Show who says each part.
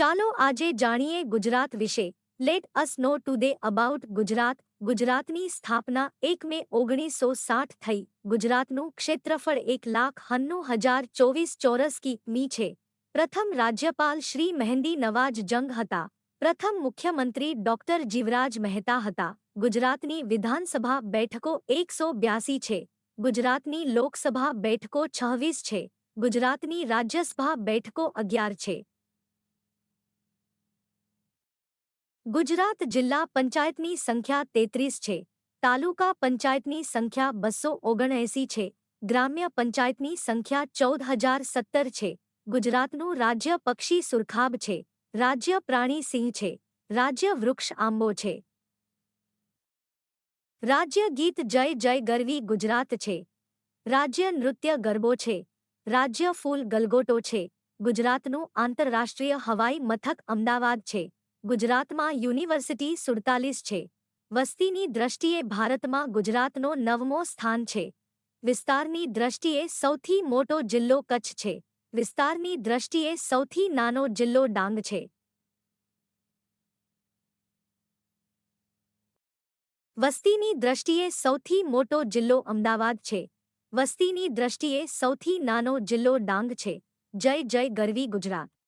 Speaker 1: ચાલો આજે જાણીએ ગુજરાત વિશે. Let us know today about Gujarat. ગુજરાતની સ્થાપના એક મે ઓગણીસો સાઠ થઈ. ગુજરાતનું ક્ષેત્રફળ એક લાખ હન્નું હજાર ચોવીસ ચોરસ કિમી છે. પ્રથમ રાજ્યપાલ શ્રી મહેંદી નવાજ જંગ હતા. પ્રથમ મુખ્યમંત્રી ડોક્ટર જીવરાજ મહેતા હતા. ગુજરાતની વિધાનસભા બેઠકો એકસો બ્યાસી છે. ગુજરાતની લોકસભા બેઠકો છવ્વીસ છે. ગુજરાતની રાજ્યસભા બેઠકો અગિયાર છે. ગુજરાત જિલ્લા પંચાયતની સંખ્યા તેત્રીસ છે. તાલુકા પંચાયતની સંખ્યા બસો ઓગણએંસી છે. ગ્રામ્ય પંચાયતની સંખ્યા ચૌદ હજાર સત્તર છે. ગુજરાતનું રાજ્ય પક્ષી સુરખાબ છે. રાજ્ય પ્રાણી સિંહ છે. રાજ્ય વૃક્ષ આંબો છે. રાજ્ય ગીત જય જય ગરવી ગુજરાત છે. રાજ્ય નૃત્ય ગરબો છે. રાજ્ય ફૂલ ગલગોટો છે. ગુજરાતનું આંતરરાષ્ટ્રીય હવાઈ મથક અમદાવાદ છે. ગુજરાતમાં યુનિવર્સિટી સુડતાલીસ છે. વસ્તીની દ્રષ્ટિએ ભારતમાં ગુજરાતનો નવમો સ્થાન છે. વિસ્તારની દ્રષ્ટિએ સૌથી મોટો જિલ્લો કચ્છ છે. વિસ્તારની દ્રષ્ટિએ સૌથી નાનો જિલ્લો ડાંગ છે. વસ્તીની દ્રષ્ટિએ સૌથી મોટો જિલ્લો અમદાવાદ છે. વસ્તીની દ્રષ્ટિએ સૌથી નાનો જિલ્લો ડાંગ છે. જય જય ગરવી ગુજરાત.